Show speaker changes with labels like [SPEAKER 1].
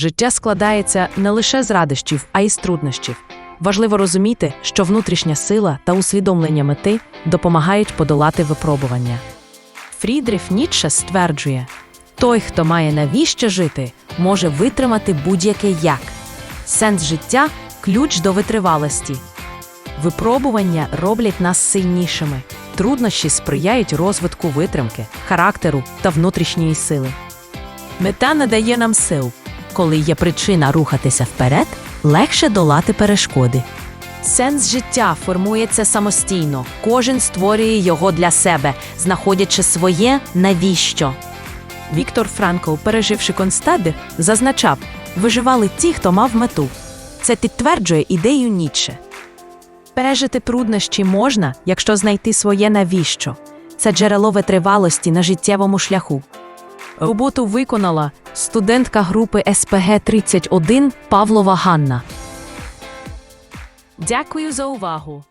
[SPEAKER 1] Життя складається не лише з радощів, а й з труднощів. Важливо розуміти, що внутрішня сила та усвідомлення мети допомагають подолати випробування. Фрідріх Ніцше стверджує: той, хто має навіщо жити, може витримати будь-яке як. Сенс життя ключ до витривалості. Випробування роблять нас сильнішими. Труднощі сприяють розвитку витримки, характеру та внутрішньої сили. Мета надає нам сил. Коли є причина рухатися вперед, легше долати перешкоди. Сенс життя формується самостійно. Кожен створює його для себе, знаходячи своє навіщо. Віктор Франкл, переживши констади, зазначав: виживали ті, хто мав мету. Це підтверджує ідею Ніцше. Пережити труднощі можна, якщо знайти своє навіщо. Це джерело витривалості на життєвому шляху. Роботу виконала студентка групи СПГ 31 Павлова Ганна. Дякую за увагу.